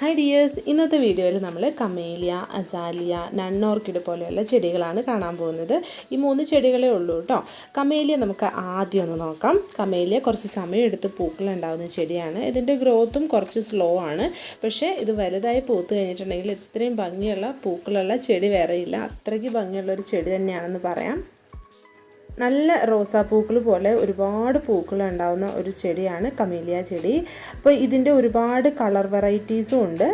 Hi dears ഇന്നത്തെ വീഡിയോയിൽ നമ്മൾ കമേലിയ അസാലിയ നണ്ണോർക്കിഡ് പോലെയുള്ള ചെടികളാണ് കാണാൻ പോകുന്നത്. ഈ മൂന്ന് ചെടികളേ ഉള്ളൂ കേട്ടോ. കമേലിയ നമുക്ക് ആദ്യം ഒന്ന് നോക്കാം. കമേലിയ കുറച്ച് സമയം എടുത്ത് പൂക്കൾ ഉണ്ടാകുന്ന ചെടിയാണ്. ഇതിന്റെ ഗ്രോത്തും കുറച്ച് സ്ലോ ആണ്. പക്ഷേ ഇത് വലുതായി പൂത്ത് കഴിഞ്ഞിട്ടുണ്ടെങ്കിൽ ഇത്രയും ഭംഗിയുള്ള പൂക്കളുള്ള ചെടി വേറെയില്ല അത്രയ്ക്ക് ഭംഗിയുള്ള ഒരു ചെടി തന്നെയാണെന്ന് പറയാം. നല്ല റോസാപ്പൂക്കൾ പോലെ ഒരുപാട് പൂക്കൾ ഉണ്ടാകുന്ന ഒരു ചെടിയാണ് കമീലിയ ചെടി. അപ്പോൾ ഇതിന്റെ ഒരുപാട് കളർ വെറൈറ്റീസും ഉണ്ട്.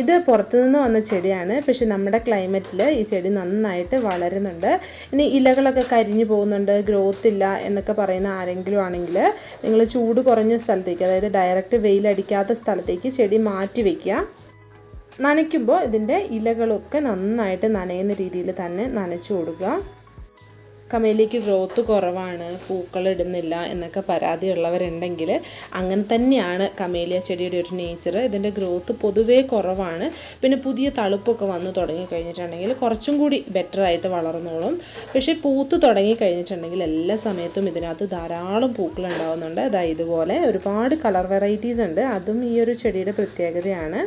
ഇത് പുറത്തുനിന്ന് വന്ന ചെടിയാണ്. പക്ഷെ നമ്മുടെ ക്ലൈമറ്റിൽ ഈ ചെടി നന്നായിട്ട് വളരുന്നുണ്ട്. ഇനി ഇലകളൊക്കെ കരിഞ്ഞു പോകുന്നുണ്ട്. ഗ്രോത്ത് ഇല്ല എന്നൊക്കെ പറയുന്ന ആരെങ്കിലും ആണെങ്കിൽ നിങ്ങൾ ചൂട് കുറഞ്ഞ സ്ഥലത്തേക്ക് അതായത് ഡയറക്റ്റ് വെയിലടിക്കാത്ത സ്ഥലത്തേക്ക് ചെടി മാറ്റി വയ്ക്കുക നനയ്ക്കുമ്പോൾ ഇതിന്റെ ഇലകളൊക്കെ നന്നായിട്ട് നനയുന്ന രീതിയിൽ തന്നെ നനച്ചു കൊടുക്കുക. കമേലിക്ക് ഗ്രോത്ത് കുറവാണ് പൂക്കൾ ഇടുന്നില്ല എന്നൊക്കെ പരാതിയുള്ളവരുണ്ടെങ്കിൽ അങ്ങനെ തന്നെയാണ് കമേലിയ ചെടിയുടെ ഒരു നേച്ചർ ഇതിന്റെ ഗ്രോത്ത് പൊതുവേ കുറവാണ്. പിന്നെ പുതിയ തളുപ്പൊക്കെ വന്ന് തുടങ്ങി കഴിഞ്ഞിട്ടുണ്ടെങ്കിൽ കുറച്ചും കൂടി ബെറ്റർ ആയിട്ട് വളർന്നോളും. പക്ഷേ പൂത്ത് തുടങ്ങി കഴിഞ്ഞിട്ടുണ്ടെങ്കിൽ എല്ലാ സമയത്തും ഇതിനകത്ത് ധാരാളം പൂക്കൾ ഉണ്ടാകുന്നുണ്ട് അതായത് ഇതുപോലെ ഒരുപാട് കളർ വെറൈറ്റീസ് ഉണ്ട്. അതും ഈ ഒരു ചെടിയുടെ പ്രത്യേകതയാണ്.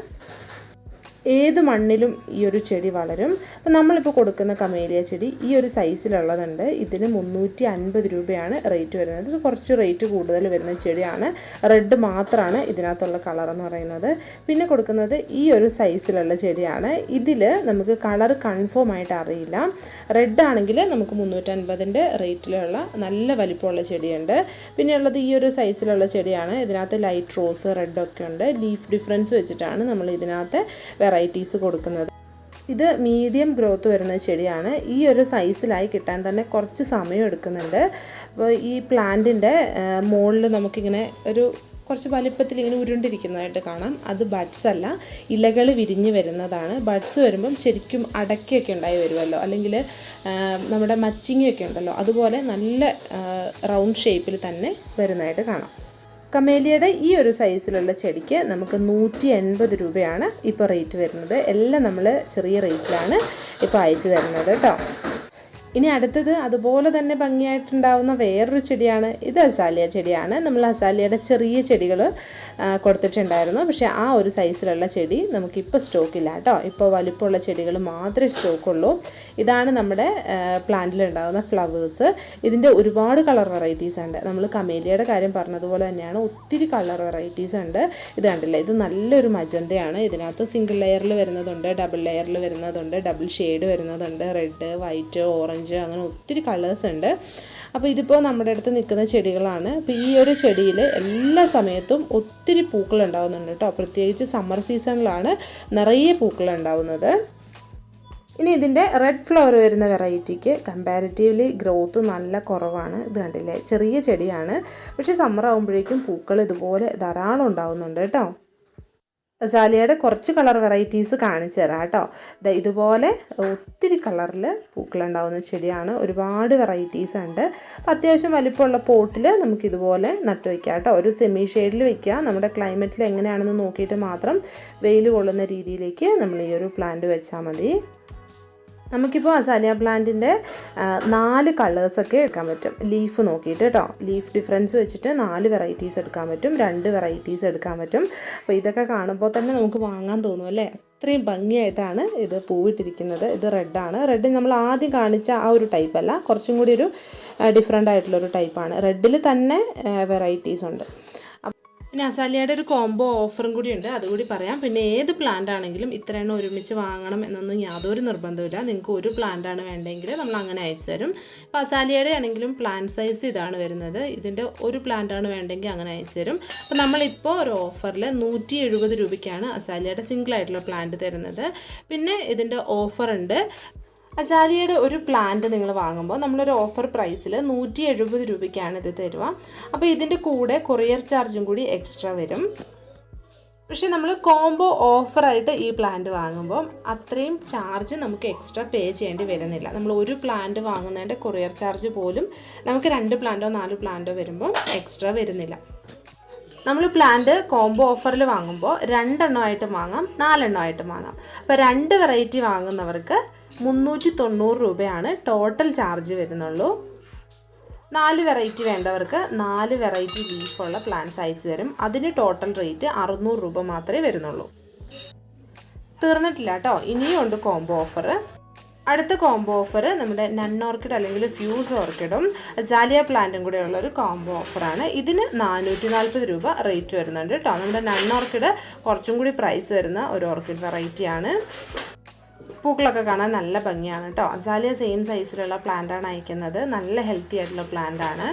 ഏത് മണ്ണിലും ഈ ഒരു ചെടി വളരും. അപ്പോൾ നമ്മളിപ്പോൾ കൊടുക്കുന്ന കമേലിയ ചെടി ഈ ഒരു സൈസിലുള്ളതുണ്ട്. ഇതിന് മുന്നൂറ്റി അൻപത് രൂപയാണ് റേറ്റ് വരുന്നത്. ഇത് കുറച്ച് റേറ്റ് കൂടുതൽ വരുന്ന ചെടിയാണ്. റെഡ് മാത്രമാണ് ഇതിനകത്തുള്ള കളർ എന്ന് പറയുന്നത്. പിന്നെ കൊടുക്കുന്നത് ഈ ഒരു സൈസിലുള്ള ചെടിയാണ്. ഇതിൽ നമുക്ക് കളർ കൺഫേം ആയിട്ട് അറിയില്ല. റെഡ് ആണെങ്കിൽ നമുക്ക് മുന്നൂറ്റൻപതിന്റെ റേറ്റിലുള്ള നല്ല വലിപ്പമുള്ള ചെടിയുണ്ട്. പിന്നെ ഉള്ളത് ഈ ഒരു സൈസിലുള്ള ചെടിയാണ്. ഇതിനകത്ത് ലൈറ്റ് റോസ് റെഡ് ഒക്കെ ഉണ്ട്. ലീഫ് ഡിഫറൻസ് വെച്ചിട്ടാണ് നമ്മൾ ഇതിനകത്ത് വെറൈറ്റീസ് കൊടുക്കുന്നത്. ഇത് മീഡിയം ഗ്രോത്ത് വരുന്ന ചെടിയാണ്. ഈ ഒരു സൈസിലായി കിട്ടാൻ തന്നെ കുറച്ച് സമയം എടുക്കുന്നുണ്ട്. അപ്പോൾ ഈ പ്ലാന്റിന്റെ മുകളിൽ നമുക്കിങ്ങനെ ഒരു കുറച്ച് വലിപ്പത്തിൽ ഇങ്ങനെ ഉരുണ്ടിരിക്കുന്നതായിട്ട് കാണാം. അത് ബഡ്സ് അല്ല ഇലകൾ വിരിഞ്ഞ് വരുന്നതാണ്. ബഡ്സ് വരുമ്പം ശരിക്കും അടയ്ക്കൊക്കെ ഉണ്ടായി വരുമല്ലോ. അല്ലെങ്കിൽ നമ്മുടെ മച്ചിങ്ങയൊക്കെ ഉണ്ടല്ലോ. അതുപോലെ നല്ല റൗണ്ട് ഷേപ്പിൽ തന്നെ വരുന്നതായിട്ട് കാണാം. കമേലിയയുടെ ഈ ഒരു സൈസിലുള്ള ചെടിക്ക് നമുക്ക് നൂറ്റി എൺപത് രൂപയാണ് ഇപ്പോൾ റേറ്റ് വരുന്നത്. എല്ലാം നമ്മൾ ചെറിയ റേറ്റിലാണ് ഇപ്പോൾ അയച്ചു തരുന്നത് കേട്ടോ. ഇനി അടുത്തത് അതുപോലെ തന്നെ ഭംഗിയായിട്ടുണ്ടാവുന്ന വേറൊരു ചെടിയാണ്. ഇത് അസാലിയ ചെടിയാണ്. നമ്മൾ അസാലിയയുടെ ചെറിയ ചെടികൾ കൊടുത്തിട്ടുണ്ടായിരുന്നു. പക്ഷേ ആ ഒരു സൈസിലുള്ള ചെടി നമുക്കിപ്പോൾ സ്റ്റോക്കില്ല കേട്ടോ. ഇപ്പോൾ വലിപ്പമുള്ള ചെടികൾ മാത്രമേ സ്റ്റോക്കുള്ളൂ. ഇതാണ് നമ്മുടെ പ്ലാന്റിലുണ്ടാകുന്ന ഫ്ലവേഴ്സ്. ഇതിന്റെ ഒരുപാട് കളർ വെറൈറ്റീസ് ഉണ്ട്. നമ്മൾ കമേലിയയുടെ കാര്യം പറഞ്ഞതുപോലെ തന്നെയാണ്. ഒത്തിരി കളർ വെറൈറ്റീസ് ഉണ്ട്. ഇത് കണ്ടില്ല? ഇത് നല്ലൊരു മജന്തയാണ്. ഇതിനകത്ത് സിംഗിൾ ലെയറിൽ വരുന്നതുണ്ട് ഡബിൾ ലെയറിൽ വരുന്നതുണ്ട് ഡബിൾ ഷെയ്ഡ് വരുന്നതുണ്ട്. റെഡ് വൈറ്റ് ഓറഞ്ച് അങ്ങനെ ഒത്തിരി കളേഴ്സ് ഉണ്ട്. അപ്പോൾ ഇതിപ്പോൾ നമ്മുടെ അടുത്ത് നിൽക്കുന്ന ചെടികളാണ്. അപ്പോൾ ഈ ഒരു ചെടിയിൽ എല്ലാ സമയത്തും ഒത്തിരി പൂക്കൾ ഉണ്ടാകുന്നുണ്ട് കേട്ടോ. പ്രത്യേകിച്ച് സമ്മർ സീസണിലാണ് നിറയെ പൂക്കൾ ഉണ്ടാവുന്നത്. ഇനി ഇതിന്റെ റെഡ് ഫ്ലവർ വരുന്ന വെറൈറ്റിക്ക് കമ്പാരിറ്റീവ്ലി ഗ്രോത്ത് നല്ല കുറവാണ്. ഇത് കണ്ടില്ലേ? ചെറിയ ചെടിയാണ്. പക്ഷേ സമ്മർ ആകുമ്പോഴേക്കും പൂക്കൾ ഇതുപോലെ ധാരാളം ഉണ്ടാവുന്നുണ്ട് കേട്ടോ. സാലിയയുടെ കുറച്ച് കളർ വെറൈറ്റീസ് കാണിച്ചു തരാം കേട്ടോ. ഇതുപോലെ ഒത്തിരി കളറിൽ പൂക്കളുണ്ടാവുന്ന ചെടിയാണ്. ഒരുപാട് വെറൈറ്റീസ് ഉണ്ട്. അപ്പം അത്യാവശ്യം വലിപ്പമുള്ള പോട്ടിൽ നമുക്കിതുപോലെ നട്ടു വയ്ക്കാം കേട്ടോ. ഒരു സെമി ഷെയ്ഡിൽ വയ്ക്കുക നമ്മുടെ ക്ലൈമറ്റിൽ എങ്ങനെയാണെന്ന് നോക്കിയിട്ട് മാത്രം വെയിൽ കൊള്ളുന്ന രീതിയിലേക്ക് നമ്മൾ ഈ ഒരു പ്ലാന്റ് വെച്ചാൽ മതി. നമുക്കിപ്പോൾ അസാലിയ പ്ലാന്റിന്റെ നാല് കളേഴ്സൊക്കെ എടുക്കാൻ പറ്റും. ലീഫ് നോക്കിയിട്ട് കേട്ടോ ലീഫ് ഡിഫറൻസ് വെച്ചിട്ട് നാല് വെറൈറ്റീസ് എടുക്കാൻ പറ്റും. രണ്ട് വെറൈറ്റീസ് എടുക്കാൻ പറ്റും. അപ്പോൾ ഇതൊക്കെ കാണുമ്പോൾ തന്നെ നമുക്ക് വാങ്ങാൻ തോന്നും അല്ലേ? അത്രയും ഭംഗിയായിട്ടാണ് ഇത് പൂവിട്ടിരിക്കുന്നത്. ഇത് റെഡാണ് റെഡ് നമ്മൾ ആദ്യം കാണിച്ച ആ ഒരു ടൈപ്പ് അല്ല. കുറച്ചും കൂടി ഒരു ഡിഫറെന്റ് ആയിട്ടുള്ളൊരു ടൈപ്പാണ് റെഡിൽ തന്നെ വെറൈറ്റീസ് ഉണ്ട്. പിന്നെ അസാലിയയുടെ ഒരു കോംബോ ഓഫറും കൂടിയുണ്ട്. അതുകൂടി പറയാം. പിന്നെ ഏത് പ്ലാന്റ് ആണെങ്കിലും ഇത്ര എണ്ണം ഒരുമിച്ച് വാങ്ങണം എന്നൊന്നും യാതൊരു നിർബന്ധമില്ല നിങ്ങൾക്ക് ഒരു പ്ലാന്റ് ആണ് വേണ്ടെങ്കിൽ നമ്മൾ അങ്ങനെ അയച്ചു തരും. അപ്പോൾ അസാലിയയുടെ ആണെങ്കിലും പ്ലാന്റ് സൈസ് ഇതാണ് വരുന്നത്. ഇതിന്റെ ഒരു പ്ലാന്റ് ആണ് വേണ്ടെങ്കിൽ അങ്ങനെ അയച്ചു തരും. അപ്പോൾ നമ്മളിപ്പോൾ ഒരു ഓഫറിൽ നൂറ്റി എഴുപത് രൂപയ്ക്കാണ് അസാലിയയുടെ സിംഗിൾ ആയിട്ടുള്ള പ്ലാന്റ് തരുന്നത്. പിന്നെ ഇതിന്റെ ഓഫറുണ്ട് അസാലിയയുടെ ഒരു പ്ലാന്റ് നിങ്ങൾ വാങ്ങുമ്പോൾ നമ്മളൊരു ഓഫർ പ്രൈസിൽ നൂറ്റി എഴുപത് രൂപയ്ക്കാണ് ഇത് തരുക. അപ്പോൾ ഇതിന്റെ കൂടെ കൊറിയർ ചാർജും കൂടി എക്സ്ട്രാ വരും. പക്ഷേ നമ്മൾ കോംബോ ഓഫറായിട്ട് ഈ പ്ലാന്റ് വാങ്ങുമ്പോൾ അത്രയും ചാർജ് നമുക്ക് എക്സ്ട്രാ പേ ചെയ്യേണ്ടി വരുന്നില്ല. നമ്മൾ ഒരു പ്ലാന്റ് വാങ്ങുന്നതിന്റെ കൊറിയർ ചാർജ് പോലും നമുക്ക് രണ്ട് പ്ലാന്റോ നാല് പ്ലാന്റോ വരുമ്പോൾ എക്സ്ട്രാ വരുന്നില്ല. നമ്മൾ പ്ലാന്റ് കോംബോ ഓഫറിൽ വാങ്ങുമ്പോൾ രണ്ടെണ്ണമായിട്ട് വാങ്ങാം നാലെണ്ണമായിട്ട് വാങ്ങാം. അപ്പോൾ രണ്ട് വെറൈറ്റി വാങ്ങുന്നവർക്ക് മുന്നൂറ്റി തൊണ്ണൂറ് രൂപയാണ് ടോട്ടൽ ചാർജ് വരുന്നുള്ളൂ. നാല് വെറൈറ്റി വേണ്ടവർക്ക് നാല് വെറൈറ്റി ലീഫുള്ള പ്ലാന്റ്സ് അയച്ചു തരും. അതിന് ടോട്ടൽ റേറ്റ് അറുന്നൂറ് രൂപ മാത്രമേ വരുന്നുള്ളൂ. തീർന്നിട്ടില്ല കേട്ടോ ഇനിയും ഉണ്ട് കോംബോ ഓഫർ അടുത്ത കോംബോ ഓഫർ നമ്മുടെ നൺ ഓർക്കിഡ് അല്ലെങ്കിൽ ഫ്യൂസ് ഓർക്കിഡും ജാലിയ പ്ലാന്റും കൂടെയുള്ള ഒരു കോംബോ ഓഫറാണ് ഇതിന് നാനൂറ്റി നാൽപ്പത് രൂപ റേറ്റ് വരുന്നുണ്ട് കേട്ടോ നമ്മുടെ നൺ ഓർക്കിഡ് കുറച്ചും കൂടി പ്രൈസ് വരുന്ന ഒരു ഓർക്കിഡ് വെറൈറ്റിയാണ് പൂക്കളൊക്കെ കാണാൻ നല്ല ഭംഗിയാണ് കേട്ടോ. അസാലിയ സെയിം സൈസിലുള്ള പ്ലാന്റാണ് അയക്കുന്നത്. നല്ല ഹെൽത്തി ആയിട്ടുള്ള പ്ലാന്റ് ആണ്.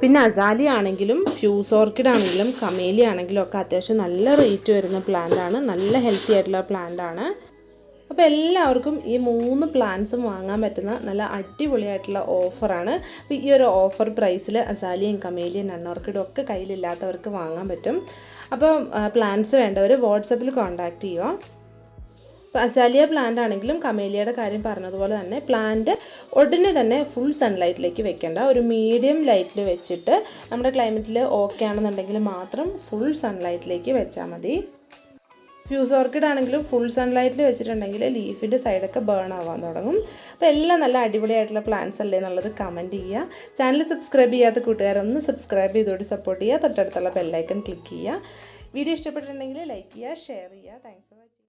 പിന്നെ അസാലിയ ആണെങ്കിലും ഫ്യൂസ് ഓർക്കിഡ് ആണെങ്കിലും കമേലി ആണെങ്കിലും ഒക്കെ അത്യാവശ്യം നല്ല റേറ്റ് വരുന്ന പ്ലാന്റ് ആണ്. നല്ല ഹെൽത്തി ആയിട്ടുള്ള പ്ലാന്റ് ആണ്. അപ്പോൾ എല്ലാവർക്കും ഈ മൂന്ന് പ്ലാന്റ്സും വാങ്ങാൻ പറ്റുന്ന നല്ല അടിപൊളിയായിട്ടുള്ള ഓഫറാണ് അപ്പോൾ ഈ ഒരു ഓഫർ പ്രൈസിൽ അസാലിയും കമേലിയും നണ്ണോർക്കിഡും ഒക്കെ കയ്യിലില്ലാത്തവർക്ക് വാങ്ങാൻ പറ്റും. അപ്പോൾ പ്ലാന്റ്സ് വേണ്ടവർ വാട്സപ്പിൽ കോൺടാക്റ്റ് ചെയ്യുക. അസാലിയ പ്ലാന്റ് ആണെങ്കിലും കമേലിയയുടെ കാര്യം പറഞ്ഞതുപോലെ തന്നെ പ്ലാന്റ് ഉടനെ തന്നെ ഫുൾ സൺലൈറ്റിലേക്ക് വെക്കേണ്ട. ഒരു മീഡിയം ലൈറ്റിൽ വെച്ചിട്ട് നമ്മുടെ ക്ലൈമറ്റിൽ ഓക്കെ ആണെന്നുണ്ടെങ്കിൽ മാത്രം ഫുൾ സൺലൈറ്റിലേക്ക് വെച്ചാൽ മതി. ഫ്യൂസ് ഓർക്കിഡ് ആണെങ്കിലും ഫുൾ സൺലൈറ്റിൽ വെച്ചിട്ടുണ്ടെങ്കിൽ ലീഫിന്റെ സൈഡൊക്കെ ബേൺ ആവാൻ തുടങ്ങും. അപ്പോൾ എല്ലാം നല്ല അടിപൊളിയായിട്ടുള്ള പ്ലാന്റ്സ് അല്ലേ എന്നുള്ളത് കമന്റ് ചെയ്യുക ചാനൽ സബ്സ്ക്രൈബ് ചെയ്യാത്ത കൂട്ടുകാരൊന്ന് സബ്സ്ക്രൈബ് ചെയ്തോട് സപ്പോർട്ട് ചെയ്യുക തൊട്ടടുത്തുള്ള ബെല്ലൈക്കൺ ക്ലിക്ക് ചെയ്യുക വീഡിയോ ഇഷ്ടപ്പെട്ടിട്ടുണ്ടെങ്കിൽ ലൈക്ക് ചെയ്യുക ഷെയർ ചെയ്യുക താങ്ക്സ് ഫോർ വാച്ചിങ്